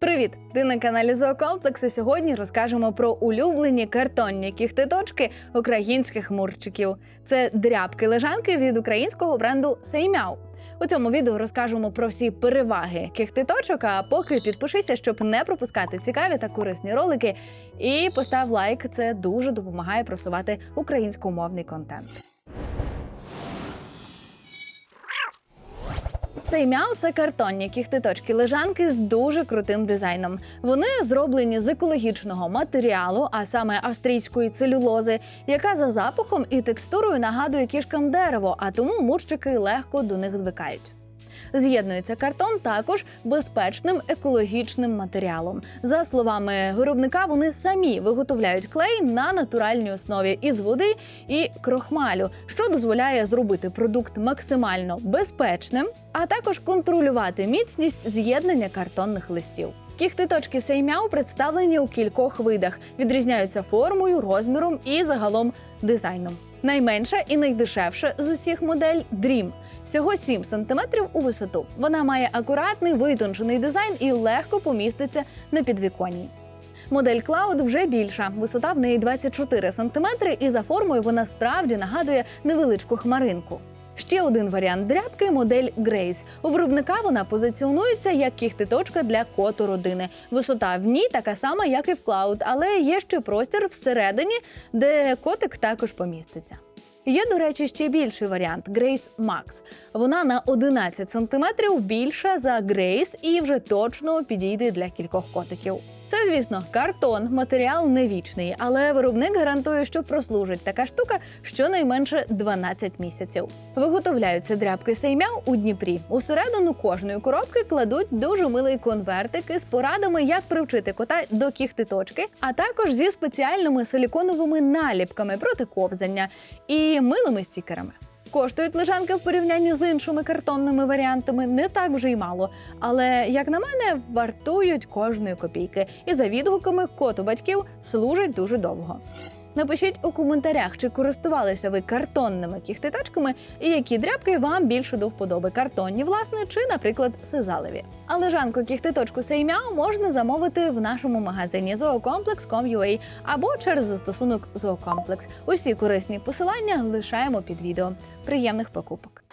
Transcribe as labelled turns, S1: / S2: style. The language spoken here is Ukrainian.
S1: Привіт! Ти на каналі Зоокомплекс сьогодні розкажемо про улюблені картонні кіхтиточки українських мурчиків. Це дрябки лежанки від українського бренду Сеймяу. У цьому відео розкажемо про всі переваги кіхтиточок, а поки підпишися, щоб не пропускати цікаві та корисні ролики. І постав лайк, це дуже допомагає просувати українськомовний контент. Сеймяу це картонні кіхтиточки лежанки з дуже крутим дизайном. Вони зроблені з екологічного матеріалу, а саме австрійської целюлози, яка за запахом і текстурою нагадує кішкам дерево, а тому мурчики легко до них звикають. З'єднується картон також безпечним екологічним матеріалом. За словами виробника, вони самі виготовляють клей на натуральній основі із води і крохмалю, що дозволяє зробити продукт максимально безпечним, а також контролювати міцність з'єднання картонних листів. Кіхтиточки сеймяу представлені у кількох видах, відрізняються формою, розміром і загалом дизайном. Найменша і найдешевша з усіх модель Dream. Всього 7 см у висоту. Вона має акуратний витончений дизайн і легко поміститься на підвіконні. Модель Cloud вже більша. Висота в неї 24 см, і за формою вона справді нагадує невеличку хмаринку. Ще один варіант дрябки модель Grace. У виробника вона позиціонується як кіхтиточка для коту родини. Висота в ній така сама, як і в Cloud, але є ще простір всередині, де котик також поміститься. Є, до речі, ще більший варіант Grace Max. Вона на 11 см більша за Grace і вже точно підійде для кількох котиків. Це, звісно, картон, матеріал не вічний, але виробник гарантує, що прослужить така штука щонайменше 12 місяців. Виготовляються дрябки сеймяу у Дніпрі. Усередину кожної коробки кладуть дуже милий конвертик із порадами, як привчити кота до кіхтиточки, а також зі спеціальними силіконовими наліпками проти ковзання і милими стікерами. Коштують лежанки в порівнянні з іншими картонними варіантами не так вже й мало, але як на мене, вартують кожної копійки. І за відгуками коту батьків служать дуже довго. Напишіть у коментарях, чи користувалися ви картонними кіхтиточками і які дряпки вам більше до вподоби картонні, власне, чи, наприклад, сизалеві. А лежанку кіхтиточку Сеймяо можна замовити в нашому магазині zoocomplex.com.ua або через застосунок Зоокомплекс. Усі корисні посилання лишаємо під відео. Приємних покупок!